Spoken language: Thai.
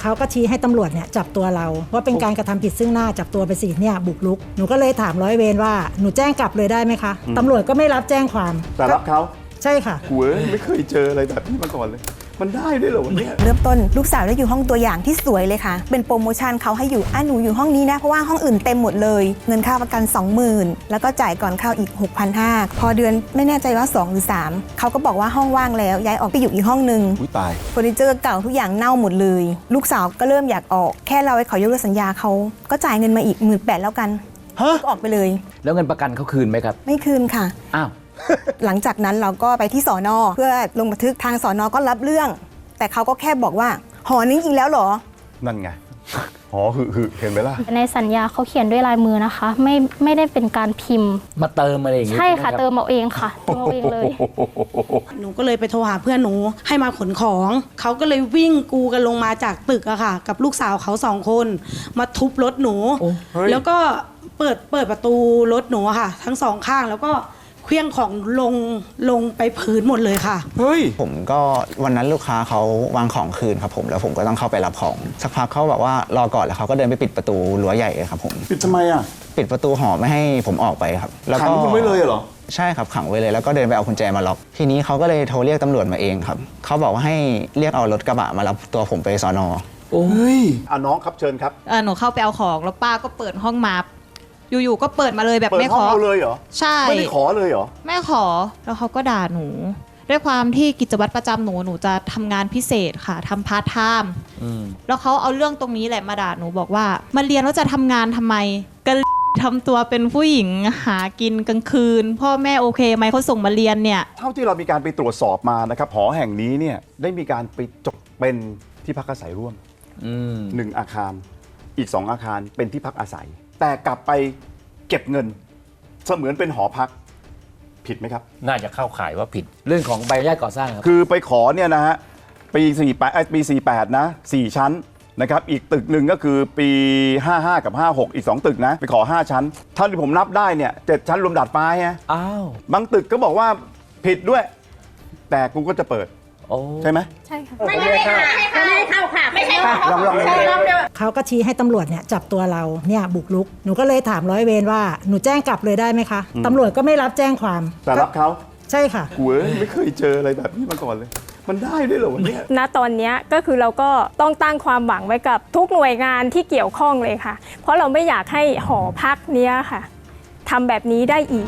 เขาก็ชี้ให้ตำรวจเนี่ยจับตัวเราว่าเป็นการกระทำผิดซึ่งหน้าจับตัวไปสิเนี่ยบุกรุกหนูก็เลยถามร้อยเวรว่าหนูแจ้งกลับเลยได้ไหมคะตำรวจก็ไม่รับแจ้งความแต่รับเขาใช่ค่ะ กูเอ้ยไม่เคยเจออะไรแบบนี้มาก่อนเลย มันได้ด้วยเหรอวะเนี่ย เริ่มต้นลูกสาวได้อยู่ห้องตัวอย่างที่สวยเลยค่ะ เป็นโปรโมชั่นเขาให้อยู่อะหนูอยู่ห้องนี้นะ เพราะว่าห้องอื่นเต็มหมดเลย เงินค่าประกัน 20,000 แล้วก็จ่ายก่อนเข้าอีก 6,500 พอเดือนไม่แน่ใจว่า 2 หรือ 3 เขาก็บอกว่าห้องว่างแล้ว ย้ายออกไปอยู่อีกห้องหนึ่งอุ้ยตาย เฟอร์นิเจอร์เก่าทุกอย่างเน่าหมดเลย ลูกสาวก็เริ่มอยากออก แค่เราไปขอยกเลิกสัญญาเขาก็จ่ายเงินมาอีกหมื่นแปดแล้วกันฮะ ก็ออกไปเลย แล้วเงินประกันเขาคืนไหมครับ ไม่คืนค่ะ อ้าว หลังจากนั้นเราก็ไปที่สอนอเพื่อลงบันทึกทางสอนอก็รับเรื่อง แต่เขาก็แค่บอกว่า หอนี้อีกแล้วเหรอ นั่นไงหอหึหึเห็นไหมล่ะ ในสัญญาเขาเขียนด้วยลายมือนะคะ ไม่ไม่ได้เป็นการพิมพ์ มาเติมอะไรอย่างงี้ใช่ค่ะไหรับ เติมเอาเองค่ะเติมเอาเองเลย หนูก็เลยไปโทรหาเพื่อนหนูให้มาขนของ เขาก็เลยวิ่งกูกันลงมาจากตึกอะค่ะ กับลูกสาวเขาสองคน มาทุบรถหนูเฮ้ยแล้วก็เปิดเปิดประตูรถหนูอะค่ะ ทั้งสองข้างแล้วก็ เคลี้ยงของลงลงไปพื้นหมดเลยค่ะ เฮ้ย ผมก็วันนั้นลูกค้าเขาวางของคืนครับผมแล้วผมก็ต้องเข้าไปรับของ สักพักเขาบอกว่ารอก่อนแล้วเขาก็เดินไปปิดประตูรั้วใหญ่เลยครับผม ปิดทำไมอะปิดประตูหอไม่ให้ผมออกไปครับ แล้วขัก็งคุณไว้เลยเหรอ ใช่ครับขังไว้เลยแล้วก็เดินไปเอากุญแจมาล็อก ทีนี้เขาก็เลยโทรเรียกตำรวจมาเองครับเขาบอกว่าให้เรียกเอารถกระบะมารับตัวผมไปสอนอเฮ้ย อะน้องครับเชิญครับ เออหนูเข้าไปเอาของแล้วป้าก็เปิดห้องมา อยู่ๆก็เปิดมาเลยแบบเปิดไม่ห้ของอเอาเลยเหรอใช่ ไม่ได้ขอเลยเหรอไม่ขอแล้วเขาก็ด่าหนู ด้วยความที่กิจวัตรประจำหนูหนูจะทำงานพิเศษค่ะทำพาร์ทไทม์อืมแล้วเขาเอาเรื่องตรงนี้แหละมาด่าหนูบอกว่า มาเรียนแล้วจะทำงานทำไมก็ทำตัวเป็นผู้หญิงหากินกลางคืน พ่อแม่โอเคไหมเขาส่งมาเรียนเนี่ย เท่าที่เรามีการไปตรวจสอบมานะครับหอแห่งนี้เนี่ยได้มีการไปจดเป็นที่พักอาศัยร่วมอืม หนึ่งอาคาร อีกสองอาคารเป็นที่พักอาศัย แต่กลับไปเก็บเงิน เสมือนเป็นหอพักผิดไหมครับ น่าจะเข้าข่ายว่าผิด เรื่องของใบอนุญาตก่อสร้างครับ คือไปขอเนี่ยนะฮะปี48เอ้ยปี48นะ4ชั้นนะครับอีกตึกหนึ่งก็คือปี 55 กับ 56 อีก 2 ตึกนะ ไปขอ 5 ชั้นเท่าที่ผมนับได้เนี่ยเจ็ดชั้นรวมดาดฟ้าฮะอ้าว บางตึกก็บอกว่าผิดด้วย แต่กูก็จะเปิด โอ้ใช่ไหม ใช่ค่ะลองลองลองเขาก็ชี้ให้ตำรวจเนี่ยจับตัวเราเนี่ยบุกรุก หนูก็เลยถามร้อยเวรว่าหนูแจ้งกลับเลยได้ไหมคะ ตำรวจก็ไม่รับแจ้งความแต่รับเขาใช่ค่ะ กูเอ้ยไม่เคยเจออะไรแบบนี้มาก่อนเลย มันได้ด้วยเหรอวะเนี่ย ณตอนเนี้ยก็คือเราก็ต้องตั้งความหวังไว้กับทุกหน่วยงานที่เกี่ยวข้องเลยค่ะ เพราะเราไม่อยากให้หอพักเนี้ยค่ะทำแบบนี้ได้อีก